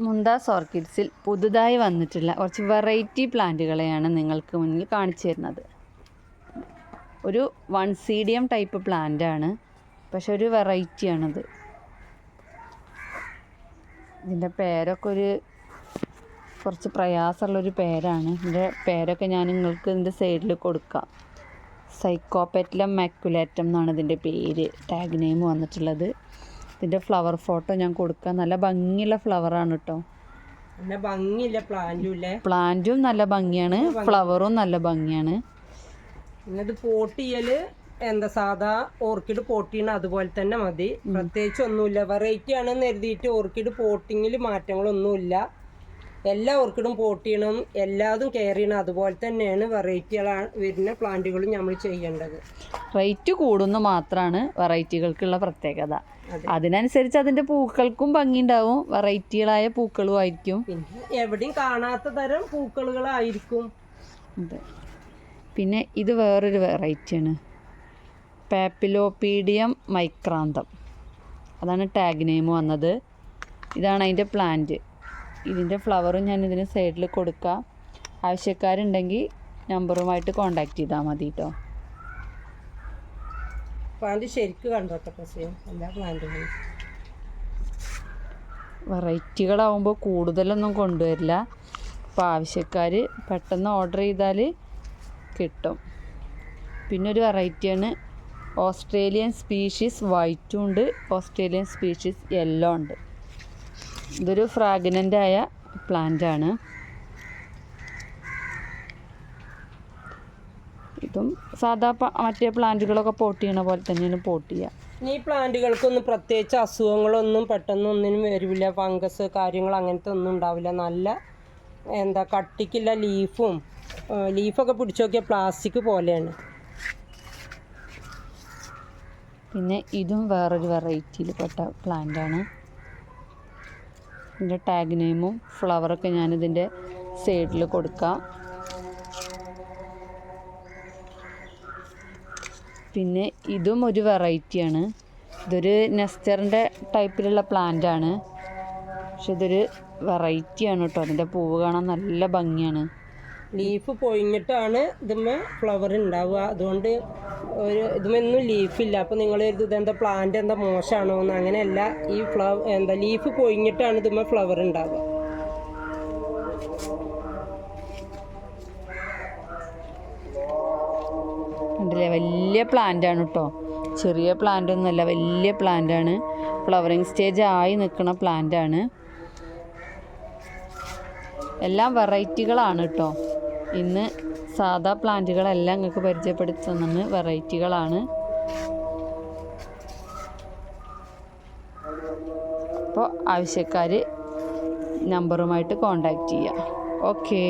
മുന്താസ് ഓർക്കിഡ്സിൽ പുതുതായി വന്നിട്ടുള്ള കുറച്ച് വെറൈറ്റി പ്ലാന്റുകളെയാണ് നിങ്ങൾക്ക് മുന്നിൽ കാണിച്ചു തരുന്നത്. ഒരു വൺ സീഡിയം ടൈപ്പ് പ്ലാന്റ് ആണ് പക്ഷെ ഒരു വെറൈറ്റി ആണിത് ഇതിന്റെ പേരൊക്കെ ഒരു കുറച്ച് പ്രയാസമുള്ളൊരു പേരാണ്. ഇതിന്റെ പേരൊക്കെ ഞാൻ നിങ്ങൾക്ക് ഇതിന്റെ സൈഡിൽ കൊടുക്കാം. സൈക്കോപെറ്റലം മാക്കുലേറ്റം എന്നാണ് ഇതിന്റെ പേര്. ടാഗ് നെയിം വന്നിട്ടുള്ളത്. ഇതിന്റെ ഫ്ലവർ ഫോട്ടോ ഞാൻ കൊടുക്കാം. നല്ല ഭംഗിയുള്ള ഫ്ലവറാണ് കേട്ടോ ഭംഗിയില്ല പ്ലാന്റും ഇല്ലേ? പ്ലാന്റും നല്ല ഭംഗിയാണ്. ഫ്ലവറും നല്ല ഭംഗിയാണ്. ഇത് പോട്ട് ചെയ്യൽ എന്താ സാധാ ഓർക്കിഡ് പോട്ട് ചെയ്യണ അതുപോലെ തന്നെ മതി. പ്രത്യേകിച്ച് ഒന്നുമില്ല. വെറൈറ്റി ആണെന്ന് കരുതിയിട്ട് ഓർക്കിഡ് പോട്ടിങ്ങിൽ മാറ്റങ്ങളൊന്നുമില്ല. എല്ലാ ഓർക്കിഡും പോട്ട് ചെയ്യണം എല്ലാതും കെയർ ചെയ്യണം അതുപോലെ തന്നെയാണ് വെറൈറ്റികളാണ് വരുന്ന പ്ലാന്റുകളും നമ്മൾ ചെയ്യേണ്ടത്. റേറ്റ് കൂടുന്നു മാത്രമാണ് വെറൈറ്റികൾക്കുള്ള പ്രത്യേകത. അതിനനുസരിച്ച് അതിന്റെ പൂക്കൾക്കും ഭംഗിയുണ്ടാവും. വെറൈറ്റികളായ പൂക്കളും ആയിരിക്കും. പിന്നെ എവിടെയും കാണാത്ത തരം പൂക്കളുകളായിരിക്കും. അതെ. പിന്നെ ഇത് വേറൊരു വെറൈറ്റിയാണ് പാപ്പിലോപീഡിയം മൈക്രാന്തം അതാണ് ടാഗ് നെയിം വന്നത്. ഇതാണ് അതിന്റെ പ്ലാന്റ് ഇതിന്റെ ഫ്ലവറും ഞാൻ ഇതിന് സൈഡിൽ കൊടുക്കാം. ആവശ്യക്കാരുണ്ടെങ്കിൽ നമ്പറുമായിട്ട് കോണ്ടാക്ട് ചെയ്താൽ മതി കേട്ടോ പ്ലാന്റ് ശരിക്ക് കണ്ടോട്ടെ എല്ലാ പ്ലാന്റുകളും വെറൈറ്റികളാവുമ്പോൾ കൂടുതലൊന്നും കൊണ്ടുവരില്ല. അപ്പോൾ ആവശ്യക്കാർ പെട്ടെന്ന് ഓർഡർ ചെയ്താൽ കിട്ടും. പിന്നെ ഒരു വെറൈറ്റിയാണ് ഓസ്ട്രേലിയൻ സ്പീഷീസ് വൈറ്റും ഉണ്ട്. ഓസ്ട്രേലിയൻ സ്പീഷീസ് യെല്ലോ ഉണ്ട്. ഇതൊരു ഫ്രാഗ്നന്റ് ആയ പ്ലാന്റ് ആണ് ഇതും സാധാ മറ്റേ പ്ലാന്റുകളൊക്കെ പോട്ട് ചെയ്യണ പോലെ തന്നെയാണ് പോട്ട് ചെയ്യുക ഇനി ഈ പ്ലാന്റുകൾക്കൊന്നും പ്രത്യേകിച്ച് അസുഖങ്ങളൊന്നും പെട്ടെന്ന് ഒന്നിനും വരില്ല ഫംഗസ് കാര്യങ്ങൾ അങ്ങനത്തെ ഒന്നും ഉണ്ടാവില്ല. നല്ല എന്താ കട്ടിക്കില്ല ലീഫും ലീഫൊക്കെ പിടിച്ചു നോക്കിയാൽ പ്ലാസ്റ്റിക് പോലെയാണ്. പിന്നെ ഇതും വേറൊരു വെറൈറ്റിയിൽ പെട്ട പ്ലാന്റ് ആണ് ഇതിന്റെ ടാഗ് നെയിമും ഫ്ലവറൊക്കെ ഞാനിതിന്റെ സൈഡിൽ കൊടുക്കാം. പിന്നെ ഇതും ഒരു വെറൈറ്റിയാണ് ഇതൊരു നെസ്റ്ററിന്റെ ടൈപ്പിലുള്ള പ്ലാന്റ് ആണ്. പക്ഷെ ഇതൊരു വെറൈറ്റിയാണ് കേട്ടോ അതിന്റെ പൂവ് കാണാൻ നല്ല ഭംഗിയാണ്. ലീഫ് പൊഴിഞ്ഞിട്ടാണ് ഇതിന് ഫ്ലവർ ഉണ്ടാവുക അതുകൊണ്ട് ഒരു ഇതുമൊന്നും ലീഫില്ല അപ്പോൾ നിങ്ങൾ ഇതെന്താ പ്ലാന്റ് എന്താ മോശമാണോ എന്ന് അങ്ങനെയല്ല. ഈ ഫ്ലവർ എന്താ ലീഫ് പൊഴിഞ്ഞിട്ടാണ് ഇതുമ്മ ഫ്ലവർ ഉണ്ടാവുക കണ്ടില്ലേ? വലിയ പ്ലാന്റ് ആണ് കേട്ടോ ചെറിയ പ്ലാന്റ് ഒന്നുമല്ല വലിയ പ്ലാന്റ് ആണ്. ഫ്ലവറിങ് സ്റ്റേജ് ആയി നിൽക്കുന്ന പ്ലാന്റ് ആണ്. എല്ലാം വെറൈറ്റികളാണ് കേട്ടോ ഇന്ന് സാധാ പ്ലാന്റുകളെല്ലാം നിങ്ങൾക്ക് പരിചയപ്പെടുത്തി തന്നത് വെറൈറ്റികളാണ്. അപ്പോൾ ആവശ്യക്കാർ നമ്പറുമായിട്ട് കോണ്ടാക്ട് ചെയ്യുക ഓക്കേ.